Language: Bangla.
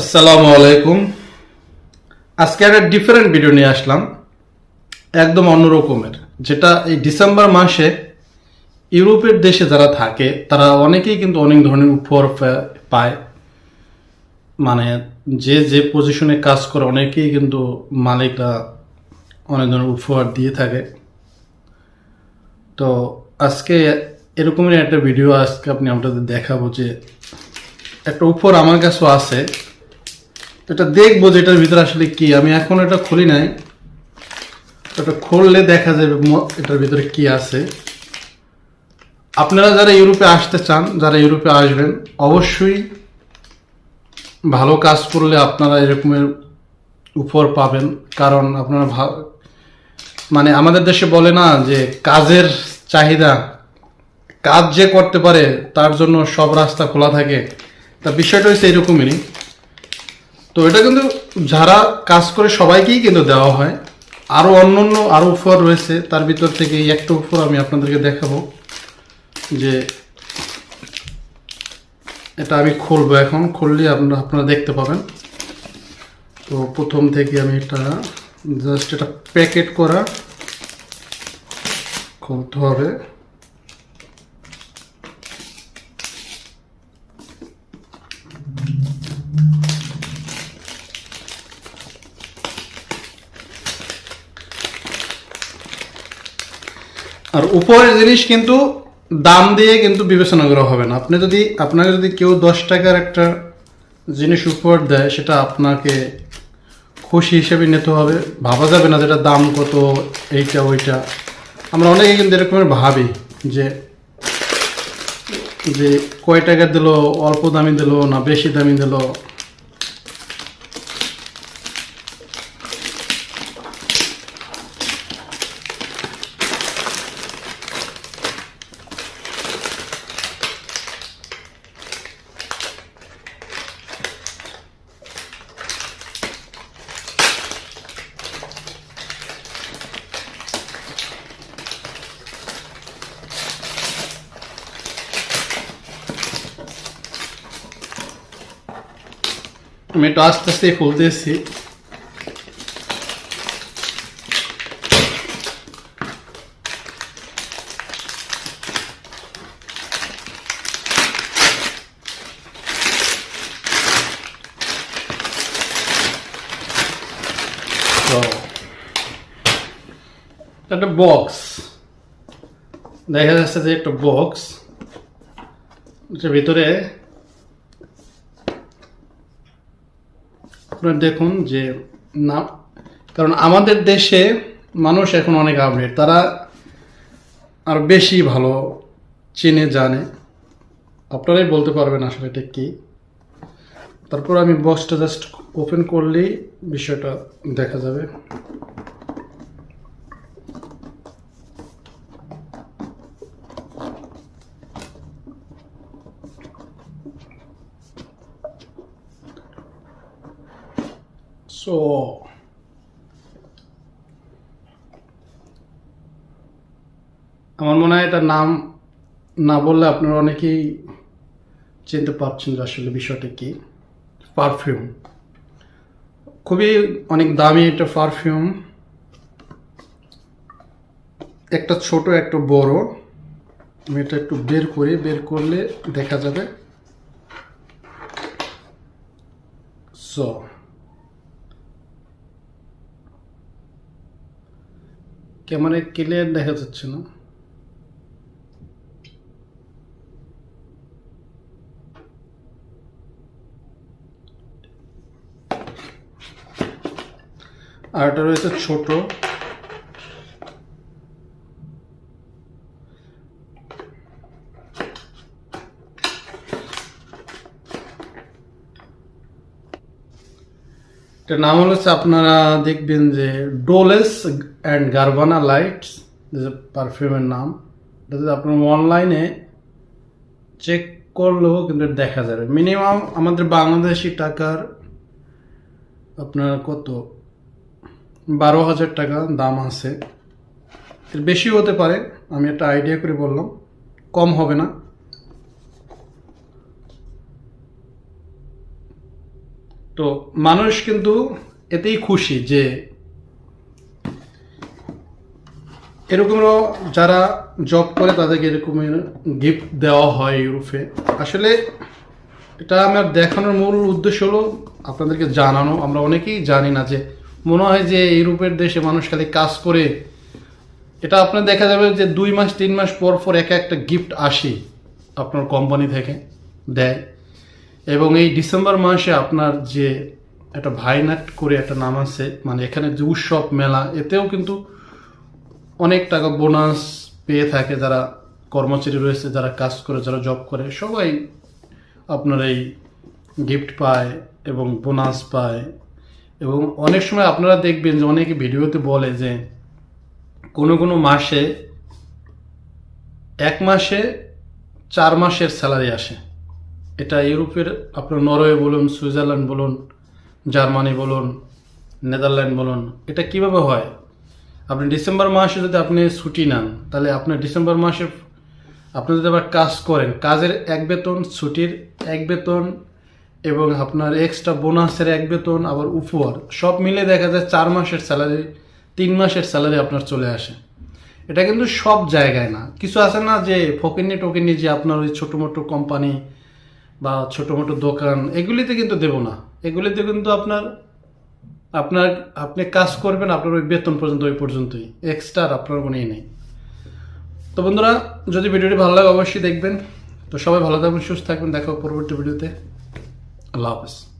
আসসালামু আলাইকুম। আজকে একটা ডিফারেন্ট ভিডিও নিয়ে আসলাম। একদম অন্য রকমের। যেটা এই ডিসেম্বর মাসে ইউরোপের দেশে যারা থাকে, তারা অনেকেই কিন্তু অনেক ধরনের উপহার পায়। মানে যে যে পজিশনে কাজ করে, অনেকেই কিন্তু মালিকরা অনেক ধরনের উপহার দিয়ে থাকে। তো আজকে এরকমই একটা ভিডিও আজকে আপনি আপনাদের দেখাবো যে একটা উপহার আমার কাছেও আছে। এটা দেখব যে এটার ভিতরে আসলে কি। আমি এখন এটা খুলি নাই। এটা খুললে দেখা যাবে এটার ভিতরে কি আছে। আপনারা যারা ইউরোপে আসতে চান, যারা ইউরোপে আসবেন, অবশ্যই ভালো কাজ করলে আপনারা এরকমের উপহার পাবেন। কারণ আপনারা মানে আমাদের দেশে বলে না যে কাজের চাহিদা, কাজ যে করতে পারে তার জন্য সব রাস্তা খোলা থাকে। তা বিষয়টা হচ্ছে এরকমই। তো এটা কিন্তু যারা কাজ করে সবাইকেই কিন্তু দেওয়া হয়। আরও অন্য অন্য আরও উপহার রয়েছে, তার ভিতর থেকে এই একটা উপহার আমি আপনাদেরকে দেখাবো যে এটা আমি খুলবো এখন। খুললে আপনারা আপনারা দেখতে পাবেন। তো প্রথম থেকে আমি এটা জাস্ট এটা প্যাকেট করা খুলতে হবে। আর উপরের জিনিস কিন্তু দাম দিয়ে কিন্তু বিবেচনা করা হবে না। আপনি যদি, আপনাকে যদি কেউ দশ টাকার একটা জিনিস উপহার দেয়, সেটা আপনাকে খুশি হিসেবে নিতে হবে। ভাবা যাবে না যেটা দাম কত, এইটা, ওইটা। আমরা অনেকে কিন্তু এরকমের ভাবি যে যে কয় টাকা দিল, অল্প দামি দিল না বেশি দামি দিল। আমি একটু আস্তে আস্তে খুলতেছি তো একটা বক্স দেখা যাচ্ছে যে একটা বক্স এটার ভিতরে আপনারা দেখুন যে না, কারণ আমাদের দেশে মানুষ এখন অনেক আপডেট তারা আর বেশি ভালো চিনে, জানে। আপনারাই বলতে পারবেন আসলে এটা কী। তারপর আমি বক্সটা জাস্ট ওপেন করলেই বিষয়টা দেখা যাবে। সো আমার মনে হয় এটার নাম না বললে আপনারা অনেকেই চিনতে পারছেন যে আসলে বিষয়টা কি। পারফিউম খুবই অনেক দামি একটা পারফিউম একটা ছোট, একটা বড়। আমি এটা একটু বের করি, বের করলে দেখা যাবে। সো ক্যামেরায় ক্লিয়ার দেখা যাচ্ছে না। আর এটা রয়েছে ছোট। এটার নাম হচ্ছে আপনারা দেখবেন যে ডোলেস অ্যান্ড গারবানা লাইটস পারফিউমের নাম। এটা যদি আপনার অনলাইনে চেক করলেও কিন্তু দেখা যাবে। মিনিমাম আমাদের বাংলাদেশি টাকার আপনার কত? বারো হাজার টাকা দাম আছে। বেশি হতে পারে, আমি একটা আইডিয়া করে বললাম। কম হবে না। তো মানুষ কিন্তু এতেই খুশি যে এরকমও যারা জব করে তাদেরকে এরকমের গিফট দেওয়া হয় ইউরোপে। আসলে এটা আমার দেখানোর মূল উদ্দেশ্য হলো আপনাদেরকে জানানো। আমরা অনেকেই জানি না যে মনে হয় যে ইউরোপের দেশে মানুষ খালি কাজ করে। এটা আপনার দেখা যাবে যে দুই মাস, তিন মাস পর পর একা একটা গিফট আসে আপনার কোম্পানি থেকে, দেয়। এবং এই ডিসেম্বর মাসে আপনার যে একটা ভাইনাট করে একটা নাম আছে মানে এখানে যে উৎসব মেলা, এতেও কিন্তু অনেক টাকা বোনাস পেয়ে থাকে যারা কর্মচারী রয়েছে, যারা কাজ করে, যারা জব করে। সবাই আপনার এই গিফট পায় এবং বোনাস পায়। এবং অনেক সময় আপনারা দেখবেন যে অনেকে ভিডিওতে বলে যে কোনো কোনো মাসে এক মাসে চার মাসের স্যালারি আসে। এটা ইউরোপের আপনার নরওয়ে বলুন, সুইজারল্যান্ড বলুন, জার্মানি বলুন, নেদারল্যান্ড বলুন, এটা কীভাবে হয়? আপনি ডিসেম্বর মাসে যদি আপনি ছুটি নেন, তাহলে আপনার ডিসেম্বর মাসে আপনি যদি আবার কাজ করেন, কাজের এক বেতন, ছুটির এক বেতন, এবং আপনার এক্সট্রা বোনাসের এক বেতন, আবার উপহার, সব মিলে দেখা যায় চার মাসের স্যালারি তিন মাসের স্যালারি আপনার চলে আসে। এটা কিন্তু সব জায়গায় না। কিছু আছে না যে ফকিনি টকিনি যে আপনার ওই ছোটো মোটো কোম্পানি বা ছোটো মোটো দোকান, এগুলিতে কিন্তু দেব না। এগুলিতে কিন্তু আপনার আপনার, আপনি কাজ করবেন, আপনার ওই বেতন পর্যন্ত, ওই পর্যন্তই। এক্সট্রা আপনার কোনো নেই। তো বন্ধুরা, যদি ভিডিওটি ভালো লাগে, অবশ্যই দেখবেন। তো সবাই ভালো থাকবেন, সুস্থ থাকবেন। দেখা পরবর্তী ভিডিওতে। আল্লাহ হাফেজ।